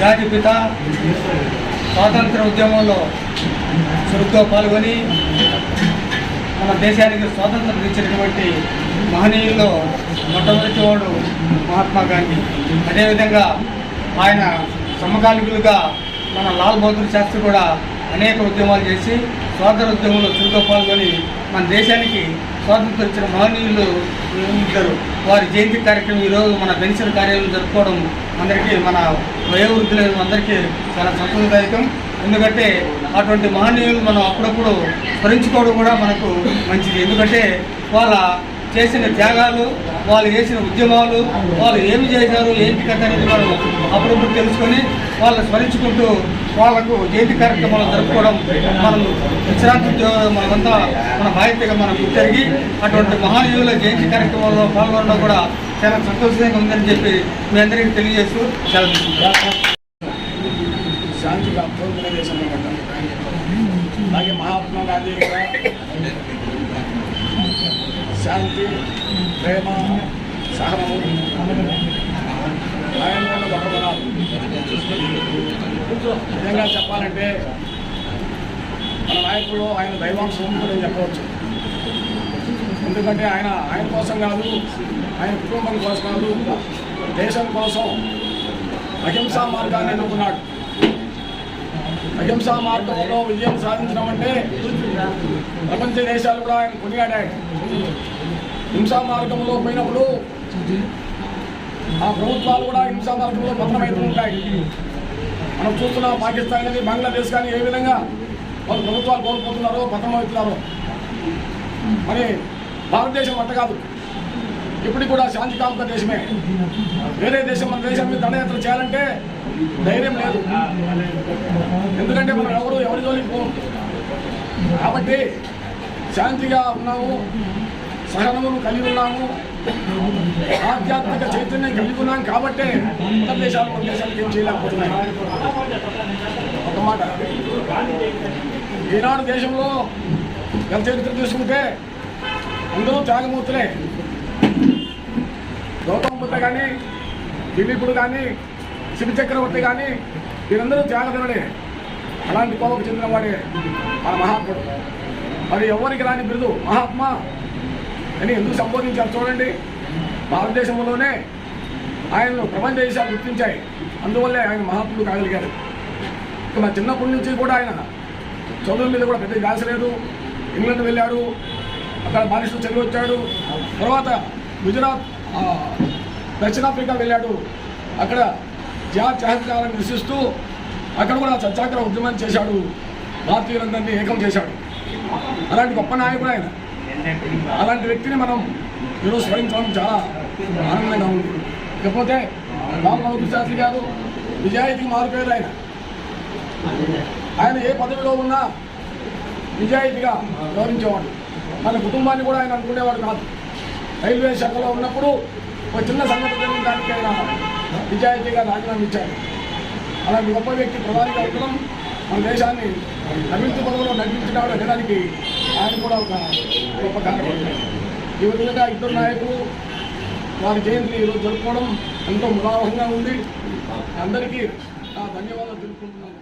జాతిపిత స్వాతంత్ర ఉద్యమంలో చురుగ్గా పాల్గొని మన దేశానికి స్వాతంత్రం ఇచ్చినటువంటి మహనీయుల్లో మొట్టమొదటి వాడు మహాత్మా గాంధీ. అదేవిధంగా ఆయన సమకాలికులుగా మన లాల్ బహదూర్ శాస్త్రి కూడా అనేక ఉద్యమాలు చేసి స్వాతంత్ర ఉద్యమంలో చురుగ్గా పాల్గొని మన దేశానికి స్వాతంత్రం ఇచ్చిన మహనీయులు ఇద్దరు. వారి జయంతి కార్యక్రమం ఈరోజు మన పెన్షన్ కార్యాలయం జరుపుకోవడం అందరికీ మన వయోవృద్ధులైన అందరికీ చాలా సంతోషదాయకం. ఎందుకంటే అటువంటి మహనీయులు మనం అప్పుడప్పుడు స్మరించుకోవడం కూడా మనకు మంచిది. ఎందుకంటే వాళ్ళ చేసిన త్యాగాలు వాళ్ళు చేసిన ఉద్యమాలు వాళ్ళు ఏమి చేశారు ఏంటి కథ అనేది మనం అప్పుడప్పుడు తెలుసుకొని వాళ్ళని స్మరించుకుంటూ వాళ్ళకు జయంతి కార్యక్రమాలు జరుపుకోవడం మనం విశ్రాంతి మనమంతా మన బాధ్యతగా మనం గుర్తెరిగి అటువంటి మహానీయుల జయంతి కార్యక్రమంలో పాల్గొనడం కూడా చాలా సంతోషంగా ఉందని చెప్పి మీ అందరికీ తెలియజేస్తూ చాలా అలాగే మహాత్మా గాంధీ కూడా శాంతి ప్రేమ సహనము ఆయన భగవనాలు నిజంగా చెప్పాలంటే మన నాయకుడు ఆయన దైవాంశం కూడా చెప్పవచ్చు. ఎందుకంటే ఆయన ఆయన కోసం కాదు ఆయన కుటుంబం కోసం కాదు దేశం కోసం అహింసా మార్గాన్ని ఎన్నుకున్నాడు అహింసా మార్గంలో విజయం సాధించడం అంటే ప్రపంచ దేశాలు కూడా ఆయన కొనియాడాడు హింసా మార్గంలో పోయినప్పుడు ఆ ప్రభుత్వాలు కూడా హింసా మార్గంలో పతనమవుతూ ఉంటాయి. మనం చూస్తున్నాం పాకిస్తాన్ కానీ బంగ్లాదేశ్ కానీ ఏ విధంగా వాళ్ళు ప్రభుత్వాలు కోల్పోతున్నారో పతనమవుతున్నారో. మరి భారతదేశం అంత కాదు. ఇప్పటికి కూడా శాంతి కాపుత దేశమే. వేరే దేశం మన దేశం మీద దండయాత్ర చేయాలంటే ధైర్యం లేదు. ఎందుకంటే మనం ఎవరు ఎవరి జోలికి కాబట్టి శాంతిగా ఉన్నాము. సహనమును కలిగి ఉన్నాము. ఆధ్యాత్మిక చైతన్యం కలిగి ఉన్నాం కాబట్టే ఇతర దేశాలు మన దేశానికి ఏం చేయలేకపోతున్నాయి. ఒక మాట. ఈనాడు దేశంలో ఎంత చరిత్ర తీసుకుంటే అందరూ త్యాగమూర్తులే. గౌతమ బుద్ధ కానీ దిలీపుడు కానీ శివ చక్రవర్తి కానీ వీరందరూ త్యాగధనుడే. అలాంటి కోవకు చెందిన వాడే మన మహాత్ముడు. మరి ఎవరికి రాని బిరుదు? మహాత్మా? అని ఎందుకు సంబోధించారు చూడండి? భారతదేశంలోనే ఆయనను ప్రపంచ దేశాలు గుర్తించాయి. అందువల్లే ఆయన మహాత్ముడు కాగలిగారు. ఇక మా చిన్నప్పటి నుంచి కూడా ఆయన చదువుల మీద కూడా పెద్ద ధ్యాస లేదు. ఇంగ్లాండ్ వెళ్ళాడు. అక్కడ బానిసలు చదివి వచ్చాడు. తర్వాత గుజరాత్ దక్షిణాఫ్రికా వెళ్ళాడు. అక్కడ జాత్ చహత్కారాన్ని నిరసిస్తూ అక్కడ కూడా సత్యాగ్రహ ఉద్యమం చేశాడు. భారతీయులందరినీ ఏకం చేశాడు. అలాంటి గొప్ప నాయకుడు ఆయన. అలాంటి వ్యక్తిని మనం ఈరోజు స్మరించడం చాలా ఆనందంగా ఉంది ఇకపోతే రామ్ బహదూర్ శాస్త్రి గారు నిజాయితీకి మారిపోయారు ఆయన. ఆయన ఏ పదవిలో ఉన్నా నిజాయితీగా గౌరవించేవాడు మన కుటుంబాన్ని కూడా ఆయన అనుకునేవాడు కాదు. రైల్వే శాఖలో ఉన్నప్పుడు ఒక చిన్న సంఘటన జరిగిన దానికి ఆయన నిజాయితీగా రాజీనామా ఇచ్చాడు. అలాంటి గొప్ప వ్యక్తి ప్రధానిగా ఉండడం మన దేశాన్ని అభివృద్ధి పదవులో నడిపించడానికి వెళ్ళడానికి ఆయన కూడా ఒక గొప్ప కారణం ఈ విధంగా ఇద్దరు నాయకులు వారి జయంతిని ఈరోజు జరుపుకోవడం ఎంతో ముదావహంగా ఉంది. అందరికీ ధన్యవాదాలు తెలుపుకుంటున్నాను.